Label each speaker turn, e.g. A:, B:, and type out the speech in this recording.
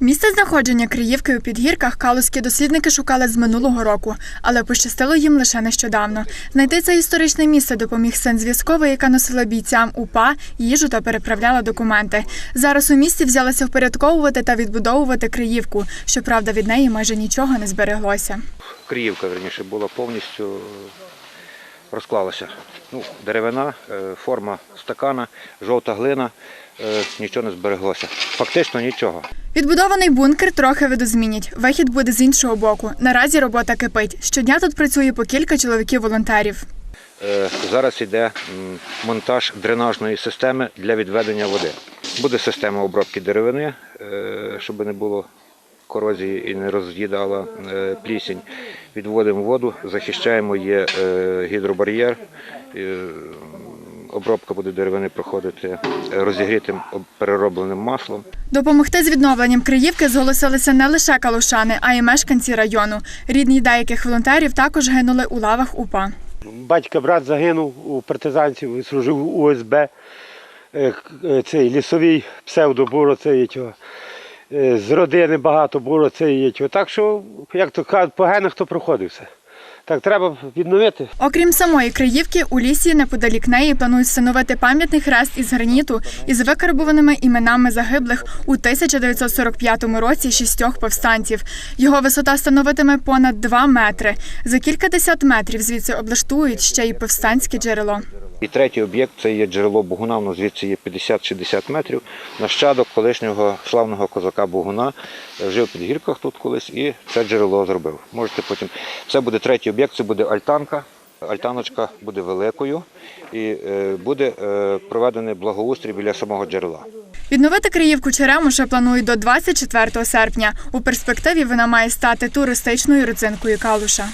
A: Місце знаходження Криївки у підгірках калузькі дослідники шукали з минулого року, але пощастило їм лише нещодавно. Знайти це історичне місце допоміг син зв'язковий, яка носила бійцям УПА, їжу та переправляла документи. Зараз у місті взялися впорядковувати та відбудовувати Криївку. Щоправда, від неї майже нічого не збереглося.
B: Криївка, верніше, була повністю е, розклалася. Ну, деревина, е, форма стакана, жовта глина, е, нічого не збереглося. Фактично нічого.
A: Відбудований бункер трохи видозмінять. Вихід буде з іншого боку. Наразі робота кипить. Щодня тут працює по кілька чоловіків-волонтерів.
B: Е, Зараз йде монтаж дренажної системи для відведення води. Буде система обробки деревини, е, щоб не було корозії і не роз'їдала е, плісінь. Відводимо воду, захищаємо є гідробар'єр. Обробка буде деревини проходити е, розігрітим переробленим маслом.
A: Допомогти з відновленням Криївки зголосилися не лише калушани, а й мешканці району. Рідні деяких волонтерів також гинули у лавах УПА.
C: Батька брат загинув у партизанців, служив у УСБ. Е, е, Цей лісовий псевдо було це є чого. Е, З родини багато було це є. Так що, як то кажуть, погано хто проходив все. Так треба відновити.
A: Окрім самої Криївки, у лісі неподалік неї планують встановити пам'ятний хрест із граніту із викарбованими іменами загиблих у 1945 році шістьох повстанців. Його висота становитиме понад 2 метри. За кількадесят метрів звідси облаштують ще й повстанське джерело.
B: І третій об'єкт це є джерело Бугуна, воно звідси є 50-60 метрів. Нащадок колишнього славного козака Бугуна е, жив під гірках тут колись і це джерело зробив. Можете потім. Це буде третій об'єкт, це буде альтанка. Альтаночка буде великою і е, буде е, проведений благоустрій біля самого джерела.
A: Відновити Криївку Черемуша планують до 24 серпня. У перспективі вона має стати туристичною родзинкою Калуша.